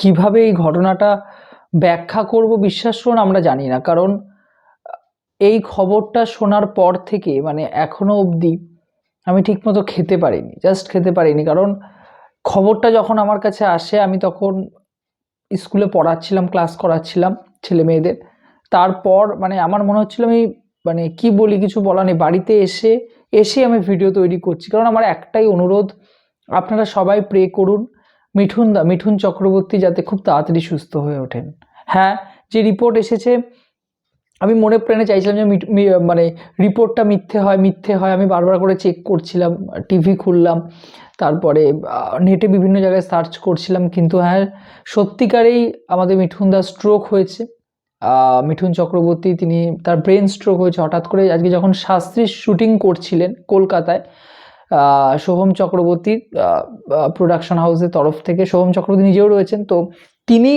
কীভাবে এই ঘটনাটা ব্যাখ্যা করব বিশ্বাস করুন, আমরা জানি না। কারণ, এই খবরটা শোনার পর থেকে মানে এখনও অবধি আমি ঠিকমতো খেতে পারিনি জাস্ট খেতে পারিনি। কারণ, খবরটা যখন আমার কাছে আসে, আমি তখন স্কুলে পড়াচ্ছিলাম, ক্লাস করাচ্ছিলাম ছেলে মেয়েদের। তারপর মানে আমার মনে হচ্ছিল আমি মানে কি বলি, কিছু বলা নেই। বাড়িতে এসে এসে আমি ভিডিও তৈরি করছি। কারণ আমার একটাই অনুরোধ, আপনারা সবাই প্রে করুন। মিঠুন দা, মিঠুন চক্রবর্তী যাতে খুব তাড়াতাড়ি সুস্থ হয়ে ওঠেন। হ্যাঁ যে রিপোর্ট এসেছে, আমি মনে প্রাণে চাইছিলাম যে মানে রিপোর্টটা মিথ্যে হয় মিথ্যে হয়। আমি বারবার করে চেক করছিলাম টিভি খুললাম, তারপরে নেটে বিভিন্ন জায়গায় সার্চ করছিলাম, কিন্তু হ্যাঁ সত্যিকারেই আমাদের মিঠুন দা স্ট্রোক হয়েছে। মিঠুন চক্রবর্তী তিনি তার ব্রেন স্ট্রোক হয়েছে। হঠাৎ করে আজকে যখন শাস্ত্রীর শুটিং করছিলেন কলকাতায় সোহম চক্রবর্তী প্রোডাকশন হাউসের তরফ থেকে সোহম চক্রবর্তী নিজেও রয়েছেন। তো তিনি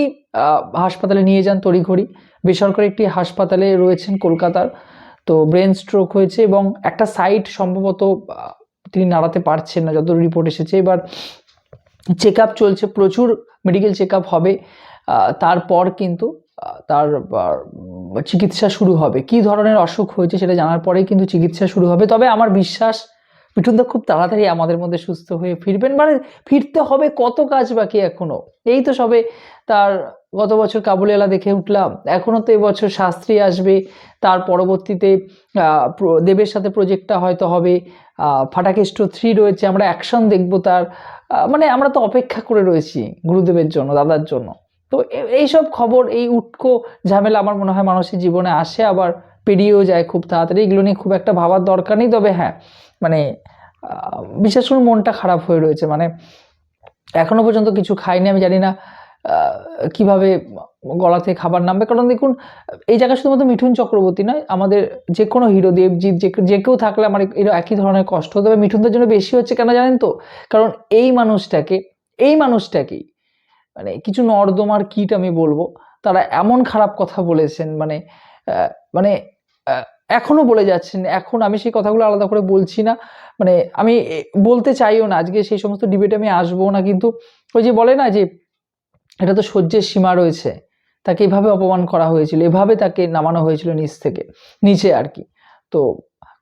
হাসপাতালে নিয়ে যান তড়িঘড়ি। বেসরকারি একটি হাসপাতালে রয়েছেন কলকাতার। তো ব্রেন স্ট্রোক হয়েছে এবং একটা সাইট সম্ভবত তিনি নাড়াতে পারছেন না যত রিপোর্ট এসেছে। এবার চেক চলছে, প্রচুর মেডিকেল চেক হবে। তারপর কিন্তু তার চিকিৎসা শুরু হবে। কি ধরনের অসুখ হয়েছে সেটা জানার পরেই কিন্তু চিকিৎসা শুরু হবে। তবে আমার বিশ্বাস মিঠুনদা খুব তাড়াতাড়ি আমাদের মধ্যে সুস্থ হয়ে ফিরবেন। মানে ফিরতে হবে কত কাজ বাকি এখনও? এই তো সবে তার গত বছর কাবুলিওয়ালা দেখে উঠলাম। এখনও তো এবছর শাস্ত্রী আসবে। তার পরবর্তীতে দেবের সাথে প্রজেক্টটা হয়তো হবে। ফাটাকেষ্ট থ্রি রয়েছে। আমরা অ্যাকশন দেখব তার। মানে আমরা তো অপেক্ষা করে রয়েছি গুরুদেবের জন্য, দাদার জন্য। তো এ- এইসব খবর, এই উটকো ঝামেলা আমার মনে হয় মানুষের জীবনে আসে। আবার পেরিয়েও যায় খুব তাড়াতাড়ি, এগুলো নিয়ে খুব একটা ভাবার দরকার নেই। তবে হ্যাঁ মানে বিশেষ করে মনটা খারাপ হয়ে রয়েছে। মানে এখনও পর্যন্ত কিছু খাইনি, আমি জানি না কীভাবে গলাতে খাবার নামবে। কারণ দেখুন, এই জায়গায় শুধুমাত্র মিঠুন চক্রবর্তী নয়, আমাদের যে কোনো হিরো, দেবজিৎ, যে যে কেউ থাকলে আমার এর একই ধরনের কষ্ট তবে মিঠুনদের জন্য বেশি হচ্ছে কেন জানেন তো? কারণ এই মানুষটাকে, এই মানুষটাকেই মানে কিছু নর্দমার কীট আমি বলব, তারা এমন খারাপ কথা বলেছেন। মানে মানে এখনও বলে যাচ্ছেন, এখন আমি সেই কথাগুলো আলাদা করে বলছি না। মানে আমি বলতে চাইও না, আজকে সেই সমস্ত ডিবেটে আমি আসব না, কিন্তু ওই যে বলে না যে এটা তো সহ্যের সীমা রয়েছে, তাকে এভাবে অপমান করা হয়েছিল, এভাবে তাকে নামানো হয়েছিল নিচ থেকে, নিচে আর কি। তো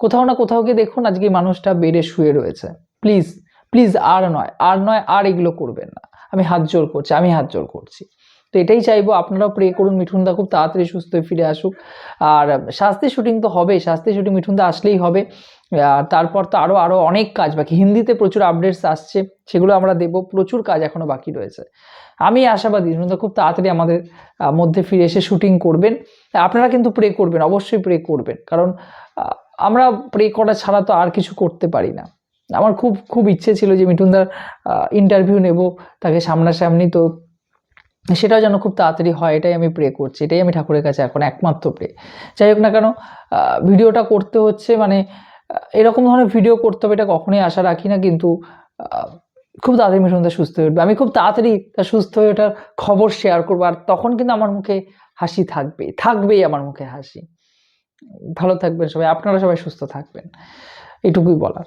কোথাও না কোথাও গিয়ে দেখুন, আজকে মানুষটা বেডে শুয়ে রয়েছে। প্লিজ প্লিজ আর নয় আর নয়, আর এগুলো করবেন না। আমি হাত জোর করছি, আমি হাত জোর করছি। তো এটাই চাইব, আপনারাও প্রে করুন, মিঠুনদা খুব তাড়াতাড়ি সুস্থ হয়ে ফিরে আসুক। আর শাস্তি শুটিং তো হবে শাস্তি শুটিং মিঠুনদা আসলেই হবে। আর তারপর তো আরও আরও অনেক কাজ বাকি, হিন্দিতে প্রচুর আপডেটস আসছে, সেগুলো আমরা দেবো প্রচুর কাজ এখনও বাকি রয়েছে। আমি আশাবাদী, মিঠুনদা খুব তাড়াতাড়ি আমাদের মধ্যে ফিরে এসে শুটিং করবেন। আপনারা কিন্তু প্রে করবেন, অবশ্যই প্রে করবেন, কারণ আমরা প্রে করা ছাড়া তো আর কিছু করতে পারি না। আমার খুব খুব ইচ্ছে ছিল যে মিঠুনদার ইন্টারভিউ নেব, তাকে সামনাসামনি তো সেটাও যেন খুব তাড়াতাড়ি হয়, এটাই আমি প্রে করছি, এটাই আমি ঠাকুরের কাছে এখন একমাত্র প্রে যাই হোক না কেন ভিডিওটা করতে হচ্ছে মানে এরকম ধরনের ভিডিও করতে হবে, এটা কখনোই আশা রাখি না, কিন্তু খুব তাড়াতাড়ি মিঠুনদা সুস্থ হয়ে উঠবে। আমি খুব তাড়াতাড়ি তার সুস্থ হয়ে ওঠার খবর শেয়ার করব, আর তখন কিন্তু আমার মুখে হাসি থাকবে থাকবেই আমার মুখে হাসি। ভালো থাকবেন সবাই, আপনারা সবাই সুস্থ থাকবেন, এটুকুই বলার।